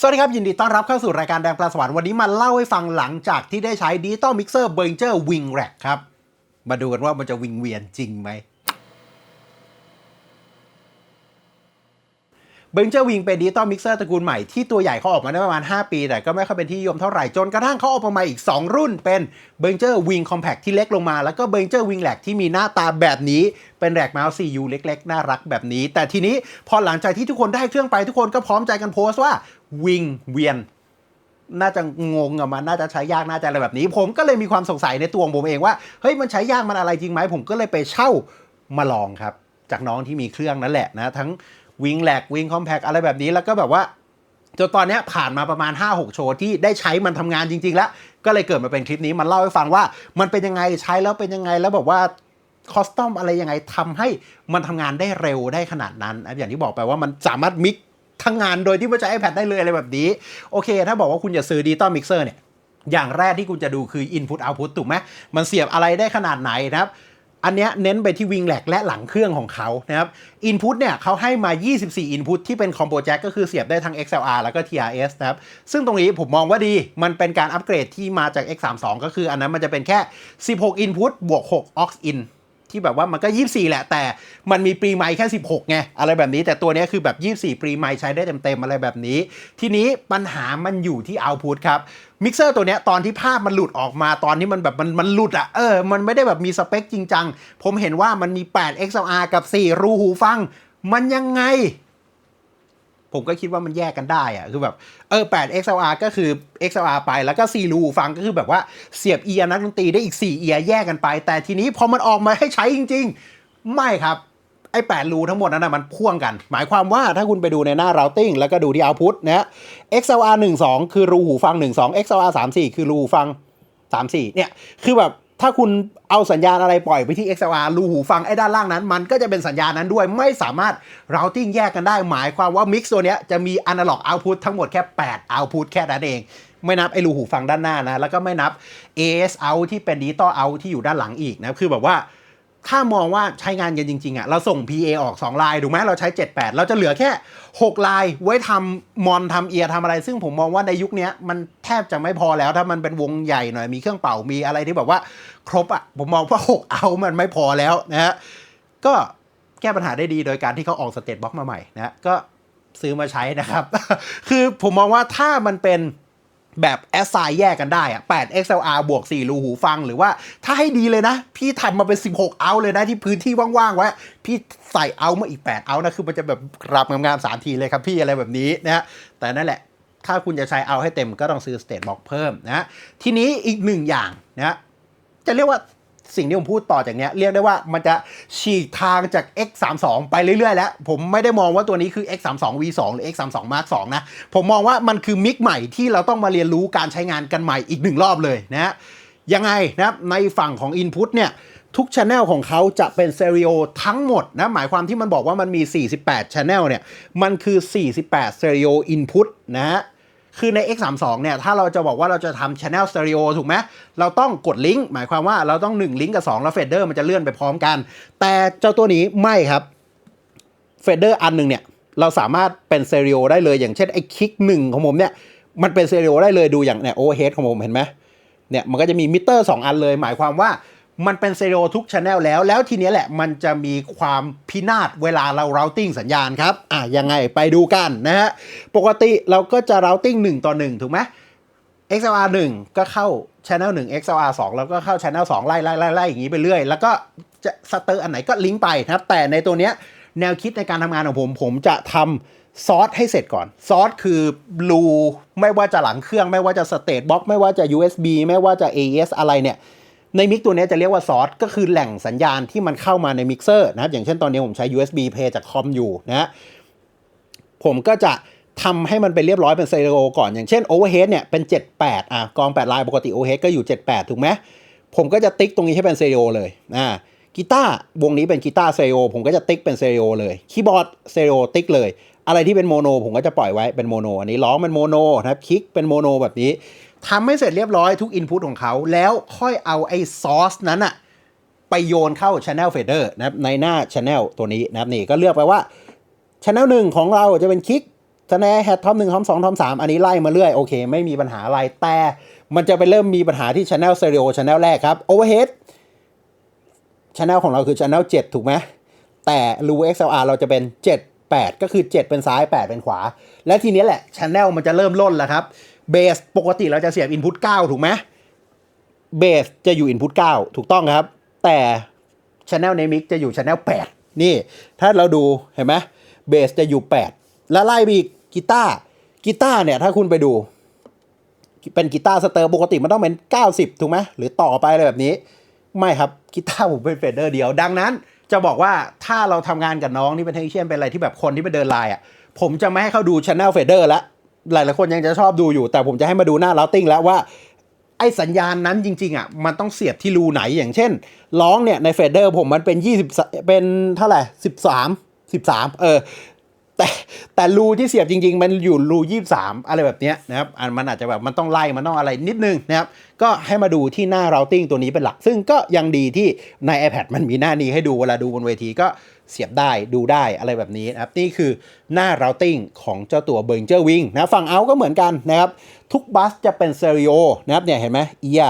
สวัสดีครับ ยินดีต้อนรับเข้าสู่รายการแดงปลาสวรรค์วันนี้มาเล่าให้ฟังหลังจากที่ได้ใช้ดิจิตอลมิกเซอร์เบอร์เจอร์วิงแรกครับ มาดูกันว่ามันจะวิงเวียนจริงไหม เบ n ร์เจอร์วิงเป็นดิจิตอลมิกเซอร์ตระกูลใหม่ที่ตัวใหญ่เขาออกมาได้ประมาณ 5 ปี แต่ก็ไม่ค่อยเป็นที่นิยมเท่าไหร่ จนกระทั่งเขาออกมาอีก 2 รุ่นเป็นเบ n ร์เจอร์วิงคอมแพคที่เล็กลงมา แล้วก็เบ n ร์เจอร์วิงแลกที่มีหน้าตาแบบนี้ เป็นแรกเมาส์ 4U เล็กๆ น่ารักแบบนี้ แต่ทีนี้พอหลังจากที่ทุกคนได้เครื่องไปทุกคนก็พร้อมใจกันโพสต์ว่าวิงเวียนน่าจะงงอะมันน่าจะใช้ยากน่าจะอะไรแบบนี้ ผมก็เลยมีความสงสัยในตัวของผมเองว่าเฮ้ยมันใช้ยากมันอะไรจริงไหมผมก็เลยไปเช่ามาลองครับ จากน้องที่มีเครื่องนั่นแหละนะทั้ง วิงแลกวิงคอมแพกอะไรแบบนี้แล้วก็แบบว่าจนตอนนี้ผ่านมาประมาณ 5-6 โชว์ที่ได้ใช้มันทำงานจริง ๆ แล้ว ก็เลยเกิดมาเป็นคลิปนี้มันเล่าให้ฟังว่ามันเป็นยังไงใช้แล้วเป็นยังไงแล้วแบบว่าคอสตอมอะไรยังไงทำให้มันทำงานได้เร็วได้ขนาดนั้น อย่างที่บอกไปว่ามันสามารถมิกทั้งงานโดยที่ไม่ใช้ iPad ได้เลยอะไรแบบนี้ โอเค ถ้าบอกว่าคุณจะซื้อดิจิตอลมิกเซอร์เนี่ย อย่างแรกที่คุณจะดูคือ Input Output ถูกไหมมันเสียบอะไรได้ขนาดไหนนะครับ อันเนี้ยเน้นไปที่วิงแลกและหลังเครื่องของเขานะครับอินพุตเนี่ยเขาให้มา 24 Input ที่เป็นคอมโบแจ็คก็คือเสียบได้ทั้ง XLR แล้วก็ TRS นะครับ ซึ่งตรงนี้ผมมองว่าดี มันเป็นการอัปเกรดที่มาจาก X32 ก็คืออันนั้นมันจะเป็นแค่ 16 Input บวก 6 Aux in ที่แบบว่ามันก็ 24 แหละ แต่มันมีปรีไมค์แค่ 16 ไง อะไรแบบนี้ แต่ตัวนี้คือแบบ 24 ปรีไมค์ใช้ได้เต็มๆ อะไรแบบนี้ ทีนี้ปัญหามันอยู่ที่เอาพุทครับมิกเซอร์ตัวนี้ตอนที่ภาพมันหลุดออกมาตอนนี้มันแบบมันมันหลุดอะเออ มันไม่ได้แบบมีสเปคจริงจัง ผมเห็นว่ามันมี 8 XLR กับ 4 รูหูฟัง มันยังไง ผมก็คิดว่ามันแยกกันได้อะคือแบบเออ8 XLR ก็คือ XLR ไปแล้วก็4รูฟังก็คือแบบว่าเสียบเอียร์นักดนตรีได้อีก 4 เอียร์แยกกันไป แต่ทีนี้พอมันออกมาให้ใช้จริง ๆ ไม่ครับ ไอ้8รูทั้งหมดนั้นนะมันพ่วงกัน หมายความว่าถ้าคุณไปดูในหน้า routing แล้วก็ดูที่ output นะฮะ XLR 1 2 คือรูหูฟัง 1 2 XLR 3 4 คือรูหูฟัง 3 4 เนี่ยคือแบบ ถ้าคุณเอาสัญญาณอะไรปล่อยไปที่ XLR รูหูฟังไอ้ด้านล่างนั้น มันก็จะเป็นสัญญาณนั้นด้วยไม่สามารถ routing แยกกันได้ หมายความว่า mix ตัวเนี้ยจะมี analog output ทั้งหมดแค่ 8 output แค่นั้นเอง ไม่นับไอ้รูหูฟังด้านหน้านะ แล้วก็ไม่นับ AS out ที่เป็น digital out ที่อยู่ด้านหลังอีกนะ คือแบบว่า ถ้ามองว่าใช้งานกันจริงๆอะเราส่ง PA ออก 2 ลายถูกไหมเราใช้ 78 เราจะเหลือแค่ 6 ลายไว้ทำมอนทำเอียร์ทำอะไร ซึ่งผมมองว่าในยุคนี้มันแทบจะไม่พอแล้วถ้ามันเป็นวงใหญ่หน่อย มีเครื่องเป่ามีอะไรที่แบบว่าครบอะผมมองว่า 6 เอามันไม่พอแล้วนะฮะก็แก้ปัญหาได้ดีโดยการที่เขาออกสเตตบ็อกมาใหม่นะก็ซื้อมาใช้นะครับ คือผมมองว่าถ้ามันเป็น แบบแอสไซแยกกันได้อะ8 XLR บวก 4 รูหูฟังหรือว่าถ้าให้ดีเลยนะ พี่ทำมาเป็น 16 เอาเลยนะ ที่พื้นที่ว่างๆไว้พี่ใส่เอามาอีก 8 เอานะ คือมันจะแบบกรับงามๆสามทีเลยครับพี่อะไรแบบนี้นะฮะแต่นั่นแหละ ถ้าคุณจะใช้เอาให้เต็มก็ต้องซื้อสเตตบ็อกเพิ่มนะฮะทีนี้อีกหนึ่งอย่างนะจะเรียกว่า สิ่งที่ผมพูดต่อจากนี้เรียกได้ว่ามันจะฉีกทางจาก X32 ไปเรื่อยๆ แล้ว ผมไม่ได้มองว่าตัวนี้คือ X32 V2 หรือ X32 Mark 2 นะ ผมมองว่ามันคือมิกใหม่ที่เราต้องมาเรียนรู้การใช้งานกันใหม่อีกหนึ่งรอบเลยนะ ยังไงนะครับในฝั่งของ Input เนี่ยทุกช anel ของเขาจะเป็นเซ r ริโอทั้งหมดนะ หมายความที่มันบอกว่ามันมี 48 channel เนี่ย มันคือ 48 stereo input นะฮะ คือใน X32 เนี่ย ถ้าเราจะบอกว่าเราจะทำ Channel Stereo ถูกไหม เราต้องกดลิงก์ หมายความว่าเราต้อง 1 ลิงก์กับ 2 แล้วเฟดเดอร์มันจะเลื่อนไปพร้อมกัน แต่เจ้าตัวนี้ไม่ครับ เฟดเดอร์อันหนึ่งเนี่ย เราสามารถเป็นเซ r ริโอได้เลย อย่างเช่นไอ้คลิกหนึ่งของผมเนี่ย มันเป็นเซ r ริโอได้เลย ดูอย่างเนี่ยโอเวอร์เฮดของผมเห็นไหมเนี่ย มันก็จะมีมิเตอร์ 2 อันเลย หมายความว่า มันเป็นเซ r ริโอทุกช anel แล้ว แล้วทีนี้แหละมันจะมีความพินาศเวลาเรา routing สัญญาณครับ อะยังไงไปดูกันนะฮะ ปกติเราก็จะ routing 1ต่อ 1 ถูกไหม XLR 1 ก็เข้า channel 1 XLR 2 แล้วก็เข้า channel 2 ไล่ไล่ไล่ไล่อย่างนี้ไปเรื่อย แล้วก็จะสเตอร์อันไหนก็ลิงก์ไปนะครับ แต่ในตัวเนี้ยแนวคิดในการทำงานของผม ผมจะทำซอสให้เสร็จก่อน ซอสคือรูไม่ว่าจะหลังเครื่อง ไม่ว่าจะสเตตบ็อกไม่ว่าจะ USB ไม่ว่าจะ AES อะไรเนี่ย ในมิกตัวนี้จะเรียกว่าซอสก็คือแหล่งสัญญาณที่มันเข้ามาในมิกเซอร์นะครับอย่างเช่นตอนนี้ผมใช้ USB Play จากคอมอยู่นะผมก็จะทำให้มันเป็นเรียบร้อยเป็นเซเรโอก่อน อย่างเช่น Overhead เนี่ยเป็น 78 อะกอง 8 ลายปกติ Overhead ก็อยู่ 78 ถูกไหมผมก็จะติ๊กตรงนี้ให้เป็นเซเรโอเลยอ่ากีตาร์วงนี้เป็นกีตาร์เซเรโอผมก็จะติ๊กเป็นเซเรโอเลยคีย์บอร์ดเซเรโอติ๊กเลย อะไรที่เป็นโมโนผมก็จะปล่อยไว้เป็นโมโนอันนี้ร้องเป็นโมโนนะครับคลิกเป็นโมโนแบบนี้ ทำให้เสร็จเรียบร้อยทุกอินพุตของเขา แล้วค่อยเอาไอ้ซอสนั้นอะไปโยนเข้า Channel Fader นะครับในหน้า Channel ตัวนี้นะครับนี่ก็เลือกไปว่า Channel หนึ่งของเราจะเป็นคลิกสแนร์แฮททอปหนึ่งทอปสองทอปสามอันนี้ไล่มาเรื่อย โอเค ไม่มีปัญหาอะไร แต่มันจะไปเริ่มมีปัญหาที่ Channel Stereo Channel แรกครับ Overhead Channel ของเราคือ Channel 7 ถูกไหมแต่รู XLR เราจะเป็น 7 8 ก็คือ 7 เป็นซ้าย 8 เป็นขวา และทีนี้แหละ Channel มันจะเริ่มล่นแล้วครับ เบสปกติเราจะเสียบ Input 9ถูกไหมเบสจะอยู่ Input 9ถูกต้องครับ แต่ Channel ในมิกจะอยู่ Channel 8 นี่ ถ้าเราดูเห็นไหมเบสจะอยู่ 8 แล้วไล่ไปอีกกีตาร์กีตาร์เนี่ยถ้าคุณไปดู เป็นกีตาร์สเตอร์ปกติมันต้องเป็น 90 ถูกไหมหรือต่อไปอะไรแบบนี้ ไม่ครับกีตาร์ผมเป็นเฟเดอร์เดียว ดังนั้นจะบอกว่าถ้าเราทำงานกับน้องที่เป็นเทคนิคเชียนเป็นอะไรที่แบบคนที่ไปเดินไลน์อะผมจะไม่ให้เขาดูช anel เฟเดอร์แล้ว หลายๆคนยังจะชอบดูอยู่ แต่ผมจะให้มาดูหน้าลาวติ้งแล้วว่าไอ้สัญญาณนั้นจริง ๆอะมันต้องเสียบที่รูไหนอย่างเช่น ร้องเนี่ยในเฟเดอร์ผมมันเป็น 20 เป็นเท่าไหร่ 13 13 เออ แต่แต่รูที่เสียบจริง ๆ มันอยู่รู23อะไรแบบเนี้ยนะครับอันมันอาจจะแบบมันต้องไล่มันต้องอะไรนิดนึงนะครับก็ให้มาดูที่หน้า routing ตัวนี้เป็นหลัก ซึ่งก็ยังดีที่ใน iPad มันมีหน้านี้ให้ดูเวลาดูบนเวทีก็เสียบได้ดูได้อะไรแบบนี้นะครับนี่คือหน้า routing ของเจ้าตัว b e r g e r Wing นะฝั่งเอาก็เหมือนกันนะครับทุกบัสจะเป็นเซริโอนะครับเนี่ยเห็นไหมเอีย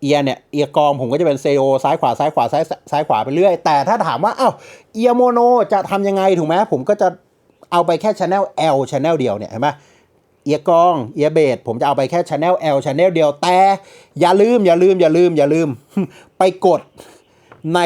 เอียเนี่ยเอียกองผมก็จะเป็นเซโอซ้ายขวาซ้ายขวาซ้ายซ้ายขวาไปเรื่อย แต่ถ้าถามว่าอ้าวเอียโมโนจะทำยังไงถูกไหมผมก็จะ เอาไปแค่ Channel L Channel เดียวเนี่ยเห็นไหมเอียกองเอียเบสผมจะเอาไปแค่ Channel L Channel เดียวแต่อย่าลืมอย่าลืมอย่าลืมอย่าลืม ไปกดใน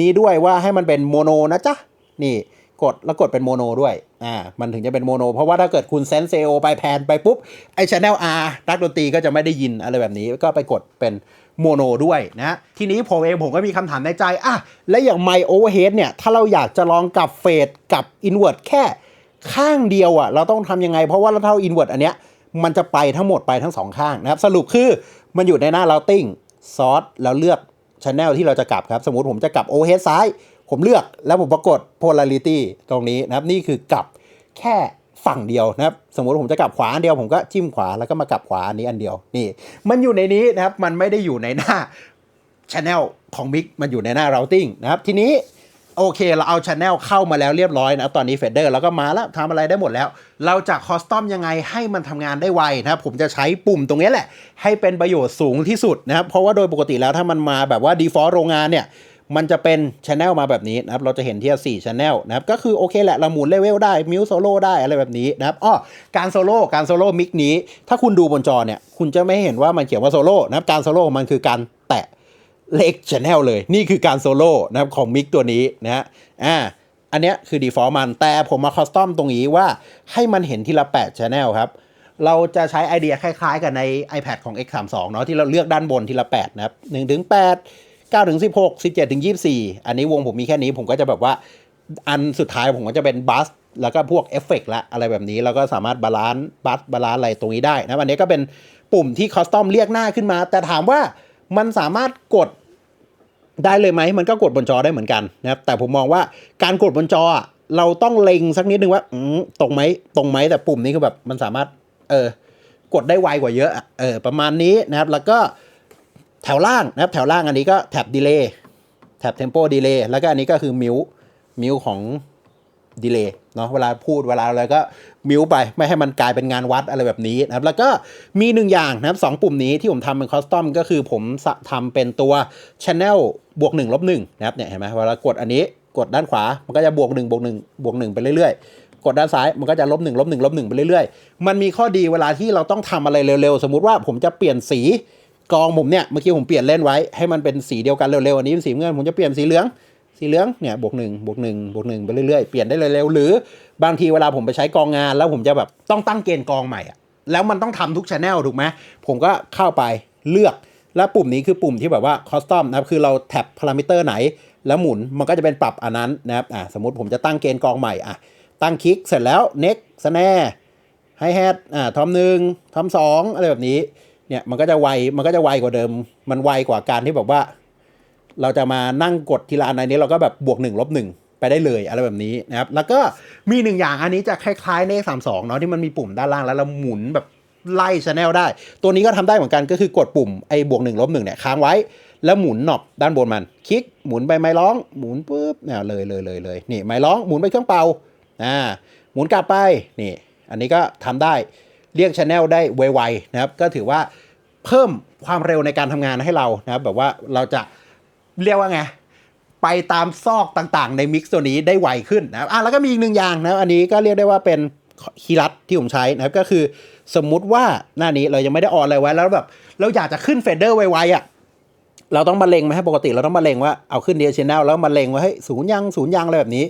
นี้ด้วยว่าให้มันเป็นโมโนนะจ๊ะ นี่กดแล้วกดเป็นโมโนด้วย อ่า มันถึงจะเป็นโมโน เพราะว่าถ้าเกิดคุณเซนเซโอไปแพนไปปุ๊บ ไอช anel R นักดนตรีก็จะไม่ได้ยินอะไรแบบนี้ ก็ไปกดเป็นโมโนด้วยนะ ทีนี้ผมเองผมก็มีคำถามในใจ อะ และอย่างไมโอเวอร์เฮดเนี่ย ถ้าเราอยากจะลองกับเฟดกับอินเวอร์ตแค่ ข้างเดียวอะเราต้องทำยังไง เพราะว่าเราเท่าอินเวอร์ตอันเนี้ยมันจะไปทั้งหมดไปทั้งสองข้างนะครับสรุปคือมันอยู่ในหน้า routing ซอสแล้วเลือก channel ที่เราจะกลับครับ สมมติผมจะกลับ overhead ซ้าย ผมเลือกแล้วผมปรากฏ polarity ตรงนี้นะครับนี่คือกลับแค่ฝั่งเดียวนะครับ สมมติผมจะกลับขวาอันเดียวผมก็จิ้มขวาแล้วก็มากลับขวาอันนี้อันเดียวนี่ มันอยู่ในนี้นะครับมันไม่ได้อยู่ในหน้า channel ของมิกมันอยู่ในหน้า routing นะครับทีนี้ โอเค เราเอา Channel เข้ามาแล้วเรียบร้อยนะตอนนี้เฟเดอร์แล้วก็มาแล้วทำอะไรได้หมดแล้ว เราจะคอสตอมยังไงให้มันทำงานได้ไวนะครับผมจะใช้ปุ่มตรงนี้แหละ ให้เป็นประโยชน์สูงที่สุดนะครับ เพราะว่าโดยปกติแล้วถ้ามันมาแบบว่า default โรงงานเนี่ยมันจะเป็น Channel มาแบบนี้นะครับ เราจะเห็นที่4 Channel นะครับ ก็คือโอเคแหละ เราหมุนเลเวลได้ มิวโซโล่ได้อะไรแบบนี้นะครับ อ้อ การโซโล่ การโซโล่มิกนี้ ถ้าคุณดูบนจอเนี่ย คุณจะไม่เห็นว่ามันเขียนว่าโซโล่นะครับ การโซโล่มันคือการแตะ เลข Channel เลย นี่คือการโซโล่นะครับของมิกตัวนี้นะฮะอ่าอันเนี้ยคือ default มัน แต่ผมมาคอสตอมตรงนี้ว่าให้มันเห็นทีละ8 Channel ครับ เราจะใช้ไอเดียคล้ายๆ กับใน iPad ของ X32 เนาะที่เราเลือกด้านบนทีละ 8 นะครับ1ถึง8 9ถึง16 17ถึง24 อันนี้วงผมมีแค่นี้ผมก็จะแบบว่า อันสุดท้ายผมก็จะเป็นบัสแล้วก็พวกเอฟเฟกต์ละอะไรแบบนี้แล้วก็สามารถบาลานซ์บัสบาลานซ์อะไรตรงนี้ได้นะอันนี้ก็เป็นปุ่มที่คอสตอมเรียกหน้าขึ้นมา แต่ถามว่ามันสามารถกด ได้เลยไหมมันก็กดบนจอได้เหมือนกันนะครับแต่ผมมองว่าการกดบนจอเราต้องเล็งสักนิดนึงว่าตรงไหมตรงไหมแต่ปุ่มนี้คือแบบมันสามารถเออกดได้ไวกว่าเยอะอะเออประมาณนี้นะครับแล้วก็แถวล่างนะครับแถวล่างอันนี้ก็แท็บดีเลย์แท็บเทมโปดีเลย์แล้วก็อันนี้ก็คือมิวมิวของ ดีเลย์เนาะเวลาพูดเวลาอะไรก็มิวไปไม่ให้มันกลายเป็นงานวัดอะไรแบบนี้นะครับ แล้วก็มีหนึ่งอย่างนะครับสองปุ่มนี้ที่ผมทำเป็นคอสตอมก็คือผมสะทำเป็นตัว Channel บวก1ลบ1นะครับเนี่ยเห็นไหมเวลากดอันนี้กดด้านขวา มันก็จะบวก1บวก1บวก1ไปเรื่อยๆ กดด้านซ้ายมันก็จะลบ1ลบ1ลบ1ไปเรื่อยๆ มันมีข้อดีเวลาที่เราต้องทำอะไรเร็วๆ สมมุติว่าผมจะเปลี่ยนสีกองผมเนี่ย เมื่อกี้ผมเปลี่ยนเล่นไว้ ให้มันเป็นสีเดียวกันเร็วๆ อันนี้เป็นสีเงินผมจะเปลี่ยนสีเหลือง สีเหลืองเนี่ยบวกหนึ่งบวกหนึ่งบวกหนึ่งไปเรื่อยๆ เปลี่ยนได้เลยเร็ว หรือบางทีเวลาผมไปใช้กองงาน แล้วผมจะแบบต้องตั้งเกณฑ์กองใหม่อะแล้วมันต้องทำทุกช anel ถูกไหมผมก็เข้าไปเลือกแล้วปุ่มนี้คือปุ่มที่แบบว่าคอสตอมนะครับคือเราแท็บพารามิเตอร์ไหน แล้วหมุนมันก็จะเป็นปรับอันนั้นนะครับอ่าสมมติผมจะตั้งเกณฑ์กองใหม่อะตั้งคลิกเสร็จแล้ว next snare ไฮแฮทอ่าทอมหนึ่งทอมสองอะไรแบบนี้เนี่ยมันก็จะไวมันก็จะไวกว่าเดิม มันไวกว่าการที่แบบว่า เราจะมานั่งกดทีละอันในนี้เราก็แบบบวกหนึ่งลบหนึ่งไปได้เลยอะไรแบบนี้นะครับแล้วก็มีหนึ่งอย่างอันนี้จะคล้ายๆในสามสองเนาะที่มันมีปุ่มด้านล่างแล้วเราหมุนแบบไล่ชแนลได้ ตัวนี้ก็ทำได้เหมือนกันก็คือกดปุ่มไอ้บวกหนึ่งลบหนึ่งเนี่ยค้างไว้ แล้วหมุนหนอบด้านบนมัน คลิกหมุนไปไม้ร้อง หมุนปุ๊บเนี่ยเลยเลยเลยเลยนี่ไม้ร้องหมุนไปเครื่องเป่าอ่าหมุนกลับไปนี่ อันนี้ก็ทำได้เรียกช anel ได้ไวๆนะครับ ก็ถือว่าเพิ่มความเร็วในการทำงานให้เรานะครับแบบว่าเราจะ เรียกว่าไงไปตามซอกต่างๆ ในมิกซ์ตัวนี้ได้ไวขึ้นนะครับอะแล้วก็มีอีกหนึ่งอย่างนะครับอันนี้ก็เรียกได้ว่าเป็นคีย์ลัดที่ผมใช้นะครับก็คือสมมุติว่าหน้านี้เรายังไม่ได้ออนอะไรไว้แล้วแบบเราอยากจะขึ้นเฟดเดอร์ไวๆอะเราต้องมาเล็งไหมให้ปกติเราต้องมาเล็งว่าเอาขึ้นเดียชแนลแล้วมาเล็งว่าให้ศูนย์ยังศูนย์ยังอะไรแบบนี้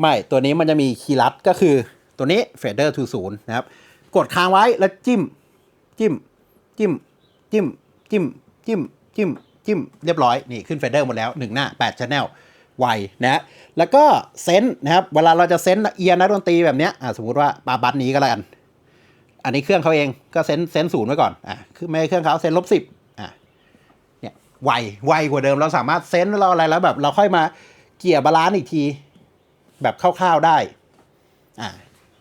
ไม่ตัวนี้มันจะมีคีย์ลัดก็คือตัวนี้ fader to ศูนย์นะครับกดค้างไว้แล้วจิ้ม จิ้ม จิ้ม จิ้ม จิ้ม จิ้มจิ้ม จิ้มเรียบร้อย นี่ขึ้น fader หมดแล้ว 1 หน้า8 channel ไวนะฮะแล้วก็เซนส์นะครับ เวลาเราจะเซนส์เอียร์นักดนตรีแบบเนี้ยอะสมมติว่าปาบัตนี้ก็แล้วกัน อันนี้เครื่องเขาเองก็เซนเซนศูนย์ไว้ก่อนอะคือไม่ใช่เครื่องเขาเซนลบสิบอะเนี่ยไวไวกว่าเดิมเราสามารถเซนเราอะไรแล้วแบบเราค่อยมาเกี่ยบาลานซ์อีกที แบบคร่าวๆได้อ่า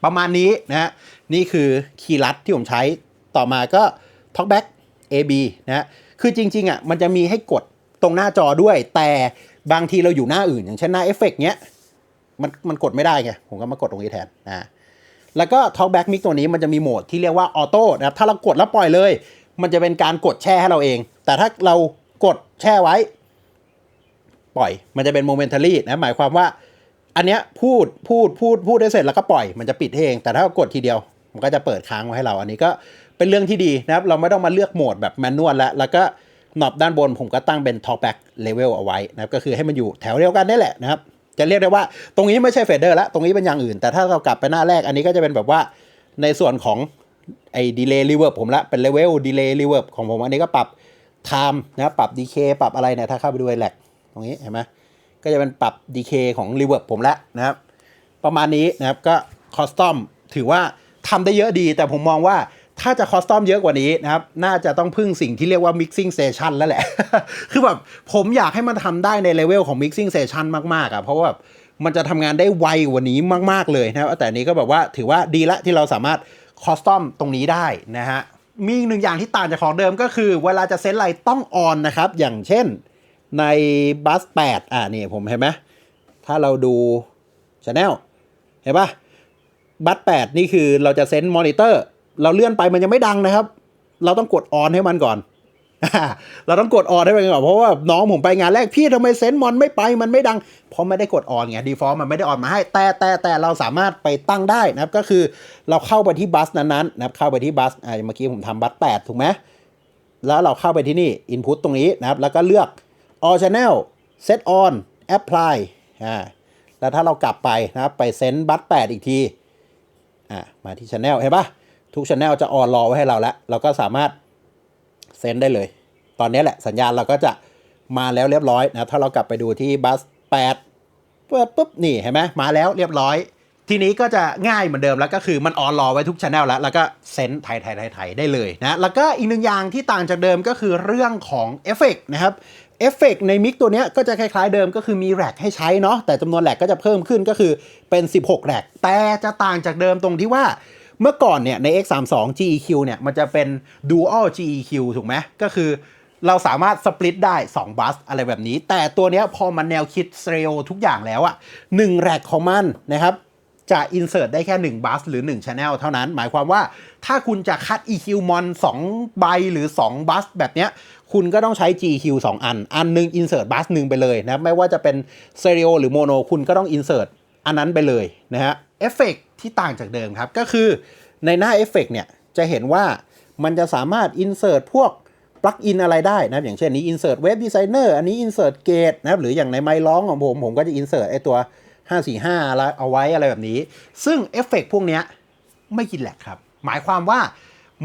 ประมาณนี้นะฮะนี่คือคีย์ลัดที่ผมใช้ต่อมาก็ Talkback AB นะฮะ คือจริงๆอะมันจะมีให้กดตรงหน้าจอด้วย แต่บางทีเราอยู่หน้าอื่น อย่างเช่นหน้าเอฟเฟกเนี้ยมันมันกดไม่ได้ไงผมก็มากดตรงนี้แทนนะแล้วก็ Talkback Mix ตัวนี้มันจะมีโหมดที่เรียกว่าออโต้นะครับถ้าเรากดแล้วปล่อยเลย มันจะเป็นการกดแช่ให้เราเอง แต่ถ้าเรากดแช่ไว้ ปล่อย มันจะเป็น momentary นะหมายความว่า อันเนี้ยพูดพูดพูดพูดได้เสร็จแล้วก็ปล่อยมันจะปิดเอง แต่ถ้ากดทีเดียว มันก็จะเปิดค้างไว้ให้เราอันนี้ก็ เป็นเรื่องที่ดีนะครับ เราไม่ต้องมาเลือกโหมดแบบแมนนวลแล้วแล้วก็หนอบด้านบนผมก็ตั้งเป็น talkback level เอาไว้นะครับ ก็คือให้มันอยู่แถวเดียวกันนี่แหละนะครับ จะเรียกได้ว่าตรงนี้ไม่ใช่เฟเดอร์ล้วตรงนี้เป็นอย่างอื่น แต่ถ้าเรากลับไปหน้าแรกอันนี้ก็จะเป็นแบบว่าในส่วนของไอ้ดีเลย์รีเวิร์บผมละเป็นเลเวลดีเลย์รีเวิร์บของผมอันนี้ก็ปรับ time นะครับปรับ DK ปรับอะไรเนี่ยถ้าเข้าไปดูไอ้แหลกตรงนี้เห็นไหมก็จะเป็นปรับ DK ของ reverb ผมละนะครับ ประมาณนี้นะครับก็คอสตอมถือว่าทำได้เยอะดีแต่ผมมองว่า ถ้าจะคอสตอมเยอะกว่านี้นะครับ น่าจะต้องพึ่งสิ่งที่เรียกว่า mixing station แล้วแหละ คือแบบผมอยากให้มันทำได้ในเลเวลของ mixing station มากๆอะ่ะ เพราะว่าแบบมันจะทำงานได้ไวกว่านี้มาก ๆ เลยนะครับ แต่นี้ก็แบบว่าถือว่าดีละที่เราสามารถคอสตอมตรงนี้ได้นะฮะ มีอีกหนึ่งอย่างที่ต่างจากของเดิมก็คือ เวลาจะเซตอะไรต้องออนนะครับ อย่างเช่นในบัส8อ่านี่ผมเห็นไหมถ้าเราดูช anel เห็นปะบัส8นี่คือเราจะเซนต์มอนิเตอร์ เราเลื่อนไปมันยังไม่ดังนะครับ เราต้องกดออนให้มันก่อน เราต้องกดออนให้มันก่อนเพราะว่าน้องผมไปงานแรกพี่ทำไมเซนมอนไม่ไปมันไม่ดัง เพราะไม่ได้กดออนไงดีฟอลต์มันไม่ได้ออนมาให้ แต่แต่แต่เราสามารถไปตั้งได้นะครับ ก็คือเราเข้าไปที่บัสนั้นๆนะครับเข้าไปที่บัสอ่าเมื่อกี้ผมทำบัส8ถูกไหมแล้วเราเข้าไปที่นี่ Input ตรงนี้นะครับ แล้วก็เลือก All Channel Set On Apply อ่าแล้วถ้าเรากลับไปนะครับ ไปเซนบัต8อีกที อ่ามาที่ Channel เห็นปะ ทุก Channel จะออนรอไว้ให้เราแล้ว เราก็สามารถเซนได้เลย ตอนนี้แหละสัญญาณเราก็จะมาแล้วเรียบร้อยนะ ถ้าเรากลับไปดูที่บัส8เปิดปุ๊บนี่เห็นไหมมาแล้วเรียบร้อย ทีนี้ก็จะง่ายเหมือนเดิมแล้วก็คือมันออนรอไว้ทุกช anel แล้ว แล้วก็เซนไทยไทยไทยไทยได้เลยนะ แล้วก็อีกหนึ่งอย่างที่ต่างจากเดิมก็คือเรื่องของเอฟเฟกนะครับเอฟเฟกในมิกตัวนี้ก็จะคล้ายๆเดิมก็คือมีแร็กให้ใช้เนาะแต่จำนวนแร็กก็จะเพิ่มขึ้นก็คือเป็น 16แร็กแต่จะต่างจากเดิมตรงที่ว่า เมื่อก่อนเนี่ยใน X32 GEQ เนี่ยมันจะเป็น Dual GEQ ถูกไหมก็คือเราสามารถสปลิตได้ 2 บัสอะไรแบบนี้ แต่ตัวเนี้ยพอมันแนวคิดสเตรโอทุกอย่างแล้วอะ1แรกของมันนะครับ จะ insert ได้แค่ 1 บัสหรือ 1 channel เท่านั้น หมายความว่าถ้าคุณจะคัด EQ mon 2 ใบหรือ 2 บัสแบบเนี้ย คุณก็ต้องใช้ GQ 2 อัน อันหนึง insert บัสหนึ่งไปเลยนะไม่ว่าจะเป็น stereo หรือ mono คุณก็ต้อง insert อันนั้นไปเลยนะฮะ เอฟเฟกที่ต่างจากเดิมครับ ก็คือในหน้าเอฟเฟกเนี่ย จะเห็นว่ามันจะสามารถอินเสิร์ตพวกปลั๊กอินอะไรได้นะครับ อย่างเช่นนี้อินเสิร์ตเว็บดีไซเนอร์อันนี้อินเสิร์ตเกตนะครับ หรืออย่างในไมล์ร้องของผม ผมก็จะอินเสิร์ตไอตัว 545อะไรเอาไว้อะไรแบบนี้ ซึ่งเอฟเฟกพวกนี้ไม่กินแหลกครับ หมายความว่า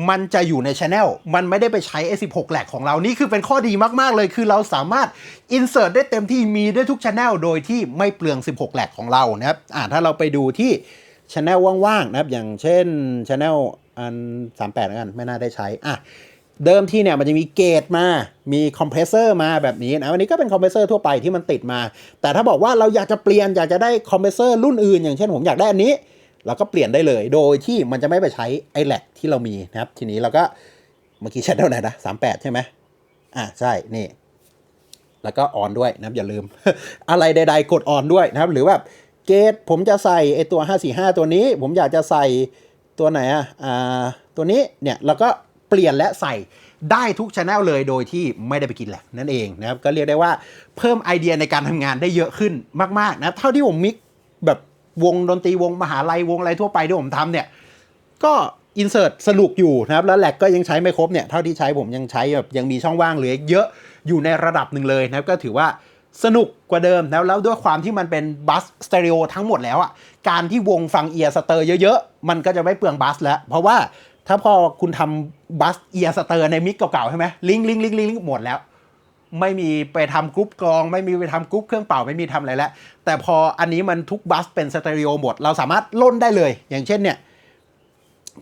มันจะอยู่ในช anel มันไม่ได้ไปใช้ A16 แหลกของเรา นี่คือเป็นข้อดีมาก ๆ เลย คือเราสามารถ insert ได้เต็มที่มีได้ทุกช anel โดยที่ไม่เปลือง 16 แหลกของเรานะครับอ่าถ้าเราไปดูที่ช anel ว่าง ๆ นะครับ อย่างเช่นช anel อัน 38แล้วกัน ไม่น่าได้ใช้อะเดิมที่เนี่ยมันจะมีเกตมา มีคอมเพรสเซอร์มาแบบนี้นะวันนี้ก็เป็นคอมเพรสเซอร์ทั่วไปที่มันติดมา แต่ถ้าบอกว่าเราอยากจะเปลี่ยนอยากจะได้คอมเพรสเซอร์รุ่นอื่น อย่างเช่นผมอยากได้อันนี้ เราก็เปลี่ยนได้เลย โดยที่มันจะไม่ไปใช้ไอแลกที่เรามีนะครับ ทีนี้เราก็เมื่อกี้แชทเท่าไหร่นะสามแปดใช่ไหมอะใช่นี่แล้วก็ออนด้วยนะครับอย่าลืม อะไรใด ๆ กดออนด้วยนะครับ หรือแบบเกตผมจะใส่ไอตัว 545 ตัวนี้ ผมอยากจะใส่ตัวไหนอะอ่าตัวนี้เนี่ยเราก็เปลี่ยนและใส่ได้ทุกช anel เลยโดยที่ไม่ได้ไปกินแหลกนั่นเองนะครับ ก็เรียกได้ว่าเพิ่มไอเดียในการทำงานได้เยอะขึ้นมาก ๆ นะเท่าที่ผมมิกแบบ วงดนตรีวงมหาลัยวงอะไรทั่วไปที่ผมทำเนี่ย ก็อินเสิร์ตสนุกอยู่นะครับ แล้วแหลกก็ยังใช้ไม่ครบเนี่ยเท่าที่ใช้ผมยังใช้แบบยังมีช่องว่างเหลือเยอะอยู่ในระดับหนึ่งเลยนะครับก็ถือว่าสนุกกว่าเดิมแล้วแล้วด้วยความที่มันเป็นบัสสเตอริโอทั้งหมดแล้วอะการที่วงฟังเอียร์สเตอร์เยอะๆ มันก็จะไม่เปลืองบัสแล้ว เพราะว่าถ้าพอคุณทำบัสเอียร์สเตอร์ในมิกเก่าๆใช่ไหมลิงก์ลิงก์ลิงก์ลิงก์หมดแล้ว ไม่มีไปทำกรุ๊ปกรอง ไม่มีไปทำกรุ๊ปเครื่องเป่าไม่มีทำอะไรแล้ว แต่พออันนี้มันทุกบัสเป็นสเตอริโอหมด เราสามารถล่นได้เลย อย่างเช่นเนี่ย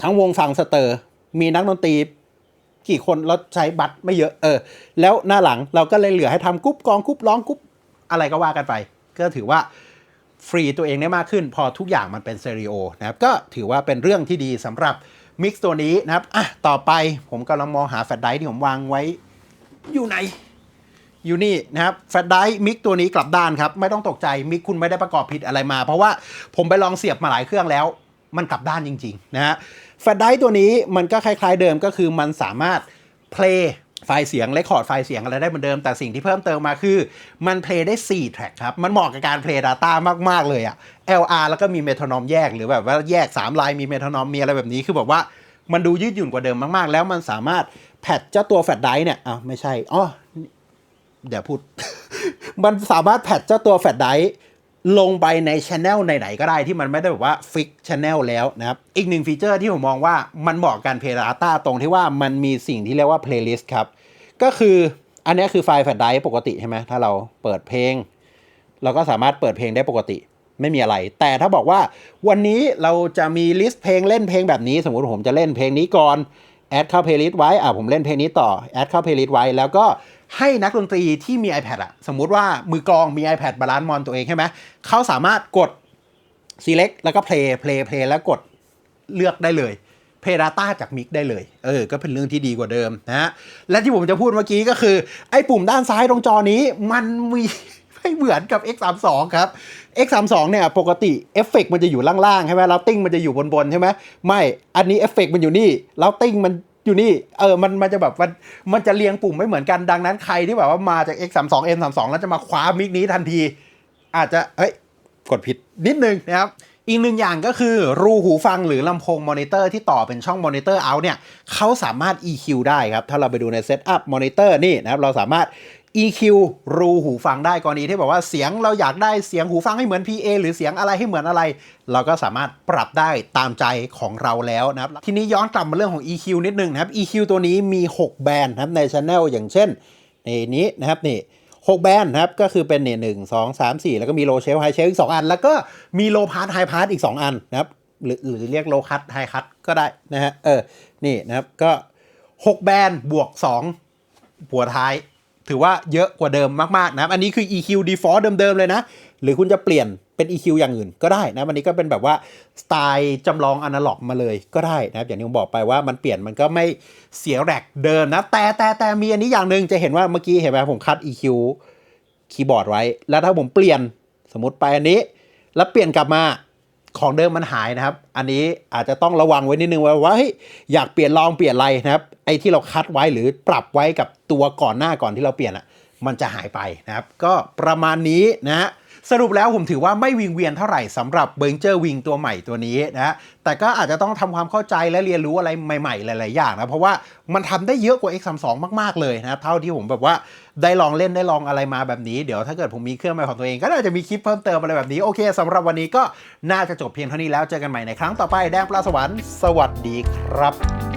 ทั้งวงฟังสเตอร์ มีนักดนตรีกี่คนเราใช้บัตรไม่เยอะเออ แล้วหน้าหลังเราก็เลยเหลือให้ทำกรุ๊ปกรองกรุ๊ปร้องกรุ๊ปอะไรก็ว่ากันไป ก็ถือว่าฟรีตัวเองได้มากขึ้น พอทุกอย่างมันเป็นสเตอริโอนะครับก็ถือว่าเป็นเรื่องที่ดีสำหรับมิกซ์ตัวนี้นะครับอะต่อไปผมกำลังมองหาแฟลชไดรฟ์ที่ผมวางไว้อยู่ไหน อยู่นี่นะครับแฟลชไดร์มิกตัวนี้กลับด้านครับ ไม่ต้องตกใจมิกคุณไม่ได้ประกอบผิดอะไรมา เพราะว่าผมไปลองเสียบมาหลายเครื่องแล้ว มันกลับด้านจริงๆนะฮะแฟลชไดร์ตัวนี้มันก็คล้ายๆเดิมก็คือมันสามารถเพลย์ไฟล์เสียงเรคคอร์ดไฟล์เสียงอะไรได้เหมือนเดิมแต่สิ่งที่เพิ่มเติมมาคือ มันเพลย์ได้ 4 แทร็กครับ มันเหมาะกับการเพลย์ Data มาก ๆ เลยอะ LR แล้วก็มีเมโทรนอมแยกหรือแบบว่าแยก 3 ลายมีเมโทรนอมมีอะไรแบบนี้คือแบบว่ามันดูยืดหยุ่นกว่าเดิมมาก ๆ แล้วมันสามารถแพทเจ้าตัวแฟลชไดร์เนี่ยอ้าวไม่ใช่อ๋อ เดี๋ยวพูด มันสามารถแพทเจ้าตัวแฟลชได์ลงไปในช anel ไหนๆก็ได้ที่มันไม่ได้แบบว่าฟิกช anel แล้วนะครับ อีกหนึ่งฟีเจอร์ที่ผมมองว่ามันเหมาะกับการเพลย์ Data ตรงที่ว่ามันมีสิ่งที่เรียกว่า playlist ครับ ก็คืออันนี้คือไฟล์แฟลชไดร์ปกติใช่ไหมถ้าเราเปิดเพลง เราก็สามารถเปิดเพลงได้ปกติไม่มีอะไร แต่ถ้าบอกว่าวันนี้เราจะมีลิสต์เพลงเล่นเพลงแบบนี้ สมมุติผมจะเล่นเพลงนี้ก่อนแอดเข้าเพลย์ลิสต์ไว้อะผมเล่นเพลงนี้ต่อแอดเข้าเพลย์ลิสต์ไว้แล้วก็ ให้นักดนตรีที่มี iPad อะสมมุติว่ามือกลองมี iPad บาลานซ์มอนตัวเองใช่ไหมเขาสามารถกด select แล้วก็ play play play แล้วกดเลือกได้เลยเพย์ดาต้าจากมิกได้เลย เออ ก็เป็นเรื่องที่ดีกว่าเดิมนะฮะ และที่ผมจะพูดเมื่อกี้ก็คือ ไอ้ปุ่มด้านซ้ายตรงจอนี้มันมีไม่เหมือนกับ X32 ครับ X32 เนี่ยปกติเอฟเฟกมันจะอยู่ล่างๆใช่ไหมแล้วติ้งมันจะอยู่บนๆใช่ไหมไม่ อันนี้เอฟเฟกมันอยู่นี่แล้วติ้งมัน อยู่นี่ เออ มันมันจะแบบมันมันจะเรียงปุ่มไม่เหมือนกันดังนั้นใครที่แบบว่ามาจาก X32 M32 แล้วจะมาคว้ามิกนี้ทันที อาจจะเฮ้ยกดผิดนิดนึงนะครับอีกหนึ่งอย่างก็คือ รูหูฟังหรือลำโพงมอนิเตอร์ที่ต่อเป็นช่องมอนิเตอร์เอาเนี่ยเขาสามารถ EQ ได้ครับ ถ้าเราไปดูในเซตอัพมอนิเตอร์นี่นะครับ เราสามารถ EQ รูหูฟังได้กรณีที่แบบว่าเสียงเราอยากได้เสียงหูฟังให้เหมือน PA หรือเสียงอะไรให้เหมือนอะไร เราก็สามารถปรับได้ตามใจของเราแล้วนะครับ ทีนี้ย้อนกลับมาเรื่องของ EQ นิดนึงนะครับ EQ ตัวนี้มี 6 แบนด์นะครับในช anel อย่างเช่นในนี้นะครับนี่หกแบนด์นะครับ ก็คือเป็นเนี่ยหนึ่งสองสามสี่แล้วก็มีโลเชลไฮเชลอีกสองอัน แล้วก็มีโลพาร์ทไฮพาร์ทอีกสองอันนะครับ หรือหรือเรียกโลคัตไฮคัตก็ได้นะฮะเออนี่นะครับก็หกแบนด์บวกสองหัวท้าย ถือว่าเยอะกว่าเดิมมากๆนะครับ อันนี้คือ EQ default เดิมๆเลยนะ หรือคุณจะเปลี่ยนเป็น EQ อย่างอื่นก็ได้นะอันนี้ก็เป็นแบบว่าสไตล์จำลองอนาล็อกมาเลยก็ได้นะครับ อย่างที่ผมบอกไปว่ามันเปลี่ยนมันก็ไม่เสียแรกเดิมนะ แต่แต่แต่มีอันนี้อย่างหนึ่งจะเห็นว่าเมื่อกี้เห็นไหมผมคัด EQ คีย์บอร์ดไว้ แล้วถ้าผมเปลี่ยนสมมติไปอันนี้ แล้วเปลี่ยนกลับมา ของเดิมมันหายนะครับ อันนี้อาจจะต้องระวังไว้นิดนึงว่าว่าอยากเปลี่ยนลองเปลี่ยนอะไรนะครับ ไอ้ที่เราคัดไว้หรือปรับไว้กับตัวก่อนหน้าก่อนที่เราเปลี่ยนอะมันจะหายไปนะครับ ก็ประมาณนี้นะฮะ สรุปแล้วผมถือว่าไม่วิงเวียนเท่าไหร่สำหรับเบิงเจอร์วิงตัวใหม่ตัวนี้นะแต่ก็อาจจะต้องทำความเข้าใจและเรียนรู้อะไรใหม่ๆ หลาย ๆ อย่างนะ เพราะว่ามันทำได้เยอะกว่า X32 มาก ๆ เลยนะเท่าที่ผมแบบว่าได้ลองเล่นได้ลองอะไรมาแบบนี้ เดี๋ยวถ้าเกิดผมมีเครื่องใหม่ของตัวเองก็น่าจะมีคลิปเพิ่มเติมอะไรแบบนี้ โอเคสำหรับวันนี้ก็น่าจะจบเพียงเท่านี้แล้วเจอกันใหม่ในครั้งต่อไปแดงปลาสวรรค์สวัสดีครับ